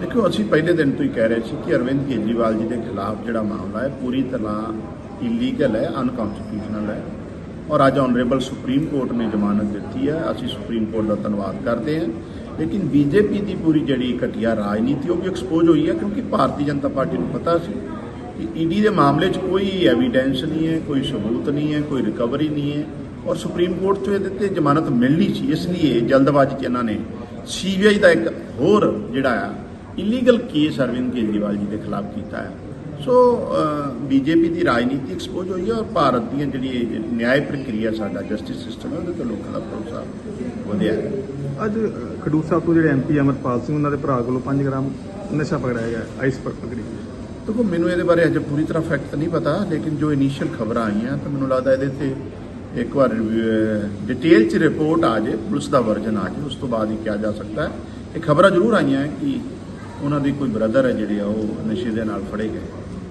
ਦੇਖੋ, ਅਸੀਂ ਪਹਿਲੇ ਦਿਨ ਤੋਂ ਹੀ ਕਹਿ ਰਹੇ ਸੀ ਕਿ ਅਰਵਿੰਦ ਕੇਜਰੀਵਾਲ ਜੀ ਦੇ ਖਿਲਾਫ ਜਿਹੜਾ ਮਾਮਲਾ ਹੈ, ਪੂਰੀ ਤਰ੍ਹਾਂ ਇਲੀਗਲ ਹੈ ਅਨਕਨਸਟੀਟਿਊਸ਼ਨਲ ਹੈ। ਔਰ ਅੱਜ ਆਨਰੇਬਲ ਸੁਪਰੀਮ ਕੋਰਟ ਨੇ ਜ਼ਮਾਨਤ ਦਿੱਤੀ ਹੈ। ਅਸੀਂ ਸੁਪਰੀਮ ਕੋਰਟ ਦਾ ਧੰਨਵਾਦ ਕਰਦੇ ਹਾਂ। ਲੇਕਿਨ ਬੀਜੇਪੀ ਦੀ ਪੂਰੀ ਜਿਹੜੀ ਘਟੀਆ ਰਾਜਨੀਤੀ, ਉਹ ਵੀ ਐਕਸਪੋਜ਼ ਹੋਈ ਹੈ, ਕਿਉਂਕਿ ਭਾਰਤੀ ਜਨਤਾ ਪਾਰਟੀ ਨੂੰ ਪਤਾ ਸੀ ਕਿ ਈਡੀ ਦੇ ਮਾਮਲੇ 'ਚ ਕੋਈ ਐਵੀਡੈਂਸ ਨਹੀਂ ਹੈ, ਕੋਈ ਸਬੂਤ ਨਹੀਂ ਹੈ, ਕੋਈ ਰਿਕਵਰੀ ਨਹੀਂ ਹੈ। ਔਰ ਸੁਪਰੀਮ ਕੋਰਟ ਤੋਂ ਇਹਦੇ ਤੇ ਜ਼ਮਾਨਤ ਮਿਲਣੀ ਸੀ, ਇਸ ਲਈ ਜਲਦਬਾਜ਼ੀ 'ਚ ਇਹਨਾਂ ਨੇ ਸੀਬੀਆਈ ਦਾ ਇੱਕ ਹੋਰ ਜਿਹੜਾ ਆ ਇਲੀਗਲ ਕੇਸ ਅਰਵਿੰਦ ਕੇਜਰੀਵਾਲ ਜੀ ਦੇ ਖਿਲਾਫ ਕੀਤਾ ਹੈ। ਸੋ ਬੀਜੇਪੀ ਦੀ ਰਾਜਨੀਤੀ ਐਕਸਪੋਜ਼ ਹੋਈ ਹੈ ਔਰ ਭਾਰਤ ਦੀਆਂ ਜਿਹੜੀ ਇਹ ਨਿਆਂ ਪ੍ਰਕਿਰਿਆ ਸਾਡਾ ਜਸਟਿਸ ਸਿਸਟਮ ਹੈ ਉਹਦੇ ਤੇ ਲੋਕਾਂ ਦਾ ਭਰੋਸਾ ਵਧਿਆ ਹੈ। ਅੱਜ ਖਡੂਰ ਸਾਹਿਬ ਤੋਂ ਜਿਹੜੇ ਐਮਪੀ ਅਮਰਪਾਲ ਸਿੰਘ ਉਹਨਾਂ ਦੇ ਭਰਾ ਕੋਲੋਂ 5 ਗ੍ਰਾਮ ਨਸ਼ਾ ਪਕੜਾਇਆ ਗਿਆ ਆਈਸ ਪਰ ਪਕੜੀ। ਦੇਖੋ ਮੈਨੂੰ ਇਹਦੇ ਬਾਰੇ ਅਜੇ ਪੂਰੀ ਤਰ੍ਹਾਂ ਫੈਕਟ ਨਹੀਂ ਪਤਾ ਲੇਕਿਨ ਜੋ ਇਨੀਸ਼ੀਅਲ ਖਬਰਾਂ ਆਈਆਂ ਤਾਂ ਮੈਨੂੰ ਲੱਗਦਾ ਇਹਦੇ ਤੇ ਇੱਕ ਵਾਰ ਡਿਟੇਲ ਚ ਰਿਪੋਰਟ ਆ ਜੇ ਪੁਲਿਸ ਦਾ ਵਰਜਨ ਆ ਜੇ ਉਸ ਤੋਂ ਬਾਅਦ ਹੀ ਕਿਹਾ ਜਾ ਸਕਦਾ ਹੈ। ਇਹ ਖਬਰਾਂ ਜ਼ਰੂਰ ਆਈਆਂ ਕਿ ਉਹਨਾਂ ਦੀ ਕੋਈ ਬ੍ਰਦਰ ਹੈ ਜਿਹੜੇ ਆ ਉਹ ਨਸ਼ੇ ਦੇ ਨਾਲ ਫੜੇ ਗਏ।